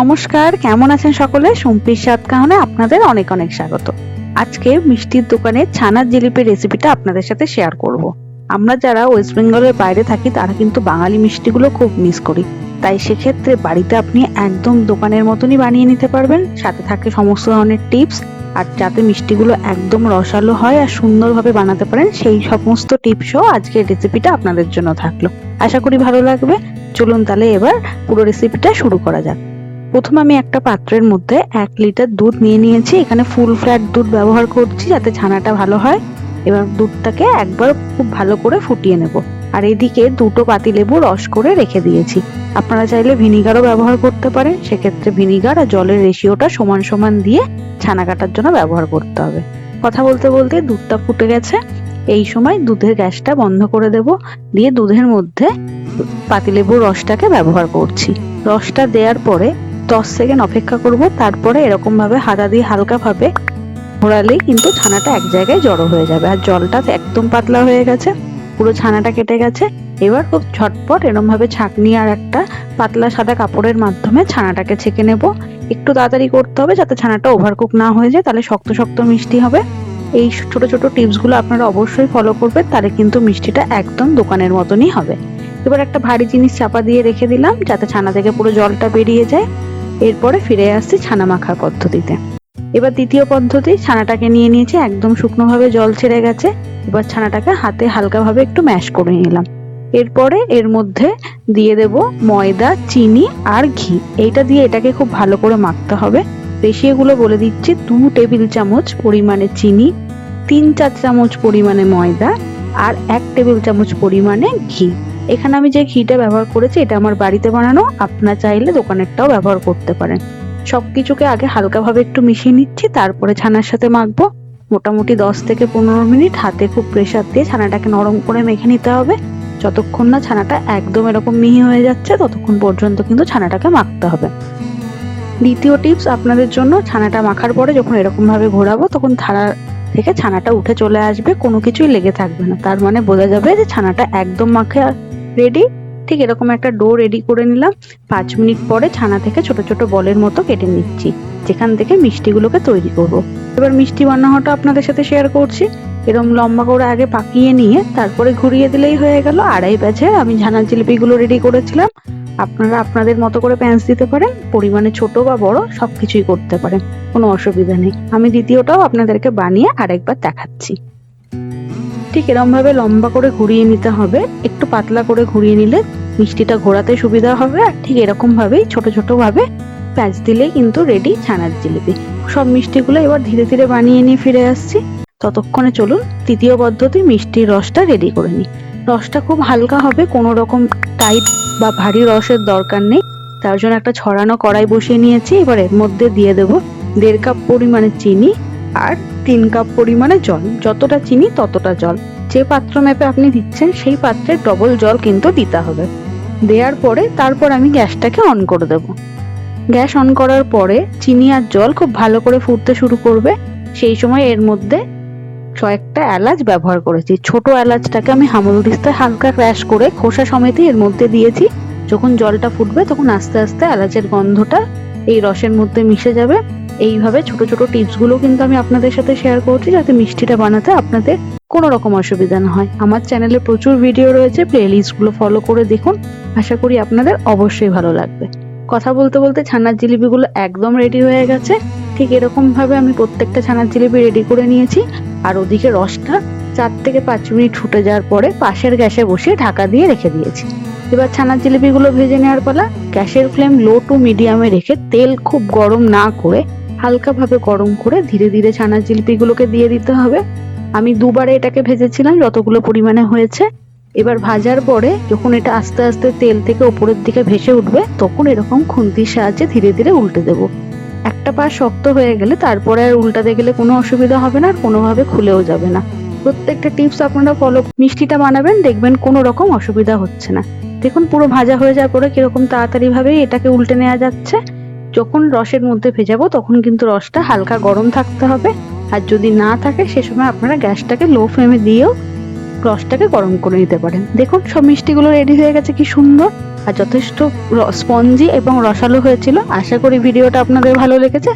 নমস্কার, কেমন আছেন সকলে? সম্পির স্বাদ কাহনে আপনাদের অনেক অনেক স্বাগত। আজকে মিষ্টির দোকানে ছানার জিলিপির রেসিপিটা আপনাদের সাথে শেয়ার করব। আমরা যারা ওয়েস্ট বেঙ্গলের বাইরে থাকি, তারা কিন্তু বাঙালি মিষ্টিগুলো খুব মিস করি। তাই সেক্ষেত্রে বাড়িতে আপনি একদম দোকানের মতনই বানিয়ে নিতে পারবেন। সাথে থাকে সমস্ত ধরনের টিপস আর যাতে মিষ্টিগুলো একদম রসালো হয় আর সুন্দরভাবে বানাতে পারেন, সেই সমস্ত টিপসও আজকের রেসিপিটা আপনাদের জন্য থাকল। আশা করি ভালো লাগবে। চলুন তাহলে এবার পুরো রেসিপিটা শুরু করা যাক। প্রথমে আমি একটা পাত্রের মধ্যে এক লিটার দুধ নিয়ে নিয়েছি। এখানে ফুল ফ্ল্যাট দুধ ব্যবহার করছি যাতে ছানাটা ভালো হয়। এবার দুধটাকে একবার খুব ভালো করে ফুটিয়ে নেব। আর এদিকে দুটো পাতিলেবু রস করে রেখে দিয়েছি। আপনারা চাইলে ভিনিগারও ব্যবহার করতে পারেন। সেক্ষেত্রে ভিনিগার আর জলের রেশিওটা সমান সমান দিয়ে ছানা কাটার জন্য ব্যবহার করতে হবে। কথা বলতে বলতে দুধটা ফুটে গেছে। এই সময় দুধের গ্যাসটা বন্ধ করে দেব। দিয়ে দুধের মধ্যে পাতিলেবুর রসটাকে ব্যবহার করছি। রসটা দেওয়ার পরে দশ সেকেন্ড অপেক্ষা করব, তারপরে এরকম ভাবে হাতা দিয়ে হালকা ভাবে ঘোরালেই কিন্তু ছানাটা এক জায়গায় জড়ো হয়ে যাবে। আর জলটা একদম পাতলা হয়ে গেছে, পুরো ছানাটা কেটে গেছে। এবার খুব ঝটপট এরকম ভাবে ছাঁকনি আর একটা পাতলা সাদা কাপড়ের মাধ্যমে ছানাটাকে ছেঁকে নেব। একটু তাড়াতাড়ি করতে হবে যাতে ছানাটা ওভারকুক না হয়ে যায়, তাহলে শক্ত শক্ত মিষ্টি হবে। এই ছোট ছোট টিপসগুলো আপনারা অবশ্যই ফলো করবেন, তাহলে কিন্তু মিষ্টিটা একদম দোকানের মতনই হবে। এবার একটা ভারী জিনিস চাপা দিয়ে রেখে দিলাম, যাতে ছানা থেকে পুরো জলটা বেরিয়ে যায়। এরপরে ফিরে আসছি ছানা মাখার পদ্ধতিতে। এবার দ্বিতীয় পদ্ধতি, ছানাটাকে নিয়ে নিয়েছি, একদম শুকনোভাবে জল ছেড়ে গেছে। এবার ছানাটাকে হাতে হালকাভাবে একটু ম্যাশ করে নিলাম। এরপরে এর মধ্যে দিয়ে দেব ময়দা, চিনি আর ঘি। এইটা দিয়ে এটাকে খুব ভালো করে মাখতে হবে। রেশিওগুলো বলে দিচ্ছি, দু টেবিল চামচ পরিমাণে চিনি, তিন চার চামচ পরিমাণে ময়দা আর এক টেবিল চামচ পরিমাণে ঘি। এখানে আমি যে ঘিটা ব্যবহার করেছি, এটা আমার বাড়িতে বানানো। আপনার চাইলে দোকানেরটাও ব্যবহার করতে পারেন। সব কিছুকে আগে হালকাভাবে একটু মিশিয়ে নিচ্ছি, তারপরে ছানার সাথে মাখবো। মোটামুটি দশ থেকে পনেরো মিনিট হাতে খুব প্রেশার দিয়ে ছানাটাকে নরম করে মেখে নিতে হবে। যতক্ষণ না ছানাটা একদম এরকম মিহি হয়ে যাচ্ছে, ততক্ষণ পর্যন্ত কিন্তু ছানাটাকে মাখতে হবে। দ্বিতীয় টিপস আপনাদের জন্য, ছানাটা মাখার পরে যখন এরকমভাবে ঘোরাবো, তখন থালা থেকে ছানাটা উঠে চলে আসবে, কোনো কিছুই লেগে থাকবে না। তার মানে বোঝা যাবে যে ছানাটা একদম মাখে রেডি ঠিক এরকম একটা ডো রেডি করে নিলাম। পাঁচ মিনিট পরে ছানা থেকে ছোট ছোট বলের মতো কেটে নিচ্ছি। যেখান থেকে মিষ্টিগুলোকে তৈরি করব। এবার মিষ্টি বানানোটা আপনাদের সাথে শেয়ার করছি। এরকম লম্বা করে আগে পাকিয়ে নিয়ে তারপরে ঘুরিয়ে দিলেই হয়ে গেল। আড়াই ব্যাচে আমি ঝানার জিলিপিগুলো রেডি করেছিলাম। আপনারা আপনাদের মতো করে প্যাঁচ দিতে পারেন। পরিমাণে ছোট বা বড় সবকিছুই করতে পারেন। কোনো অসুবিধা নেই। আমি দ্বিতীয়টাও আপনাদেরকে বানিয়ে আরেকবার দেখাচ্ছি। ঠিক এরম ভাবে লম্বা করে ঘুরিয়ে নিতে হবে। একটু পাতলা করে ঘুরিয়ে নিলে মিষ্টিটা ঘোরাতে সুবিধা হবে। আর ঠিক এরকম ভাবেই ছোট ছোট ভাবে প্যাঁচ দিলেই কিন্তু রেডি ছানার জিলিপি। সব মিষ্টিগুলো এবার ধীরে ধীরে বানিয়ে নিয়ে ফিরে আসছি। ততক্ষণে চলুন তৃতীয় পদ্ধতি মিষ্টির রসটা রেডি করে নিই। রসটা খুব হালকা হবে, কোনো রকম টাইট বা ভারী রসের দরকার নেই। তার জন্য একটা ছড়ানো কড়াই বসিয়ে নিয়েছি। এবার এর মধ্যে দিয়ে দেবো দেড় কাপ পরিমাণে চিনি আর তিন কাপ পরিমাণে জল। যতটা চিনি, ততটা জল। যে পাত্র মেপে আপনি দিচ্ছেন, সেই পাত্রে ডবল জল কিন্তু দিতে হবে। দেওয়ার পরে তারপর আমি গ্যাসটাকে অন করে দেব। গ্যাস অন করার পরে চিনি আর জল খুব ভালো করে ফুটতে শুরু করবে। সেই সময় এর মধ্যে কয়েকটা এলাচ ব্যবহার করেছি। ছোট এলাচটাকে আমি হামল দিস্তায় হালকা ক্র্যাশ করে খোসা সমেতই এর মধ্যে দিয়েছি। যখন জলটা ফুটবে, তখন আস্তে আস্তে এলাচের গন্ধটা এই রসের মধ্যে মিশে যাবে। এইভাবে ছোট ছোট টিপসগুলো কিন্তু আমি আপনাদের সাথে শেয়ার করছি যাতে মিষ্টিটা বানাতে আপনাদের কোনো রকম অসুবিধা না হয়। আমার চ্যানেলে প্রচুর ভিডিও রয়েছে প্লেলিস্টগুলো ফলো করে দেখুন। আশা করি আপনাদের অবশ্যই ভালো লাগবে। কথা বলতে বলতে ছানার জিলিপিগুলো একদম রেডি হয়ে গেছে। ঠিক এরকম ভাবে আমি প্রত্যেকটা ছানার জিলিপি রেডি করে নিয়েছি। আর ওদিকে রসটা চার থেকে পাঁচ মিনিট ফুটে যাওয়ার পরে পাশের গ্যাসে বসিয়ে ঢাকা দিয়ে রেখে দিয়েছি। এবার ছানার জিলিপিগুলো ভেজে নেওয়ার পালা। গ্যাসের ফ্লেম লো টু মিডিয়ামে রেখে তেল খুব গরম না করে হালকাভাবে গরম করে ধীরে ধীরে ছানার জিলিপিগুলোকে দিয়ে দিতে হবে। আমি দুবারে এটাকে ভেজেছিলাম, যতগুলো পরিমাণে হয়েছে। এবার ভাজার পরে যখন এটা আস্তে আস্তে তেল থেকে ওপরের দিকে ভেসে উঠবে, তখন এরকম খুন্তির সাহায্যে ধীরে ধীরে উল্টে দেব। একটা পা শক্ত হয়ে গেলে তারপরে আর উল্টাতে গেলে কোনো অসুবিধা হবে না আর কোনোভাবে খুলেও যাবে না। প্রত্যেকটা টিপস আপনারা ফলো, মিষ্টিটা বানাবেন, দেখবেন কোনো রকম অসুবিধা হচ্ছে না। দেখুন, পুরো ভাজা হয়ে যাওয়ার পরে কীরকম তাড়াতাড়ি ভাবে এটাকে উল্টে নেওয়া যাচ্ছে। যখন রসের মধ্যে ভেজাবো, তখন কিন্তু রসটা হালকা গরম থাকতে হবে। আর যদি না থাকে, সে সময় আপনারা গ্যাসটাকে লো ফ্লেমে দিয়েও রসটাকে গরম করে নিতে পারেন। দেখুন, সব মিষ্টিগুলো রেডি হয়ে গেছে, কি সুন্দর। আর যথেষ্ট স্পঞ্জি এবং রসালো হয়েছিল। আশা করি ভিডিওটা আপনাদের ভালো লেগেছে।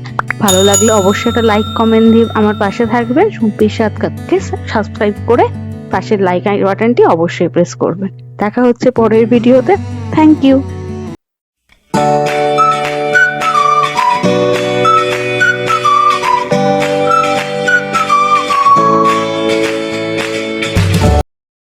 ভালো লাগলে অবশ্যই একটা লাইক কমেন্ট দিয়ে আমার পাশে থাকবেন। সুম্পির সাতকে সাবস্ক্রাইব করে পাশের লাইক বাটনটি অবশ্যই প্রেস করবেন। দেখা হচ্ছে পরের ভিডিওতে। Thank you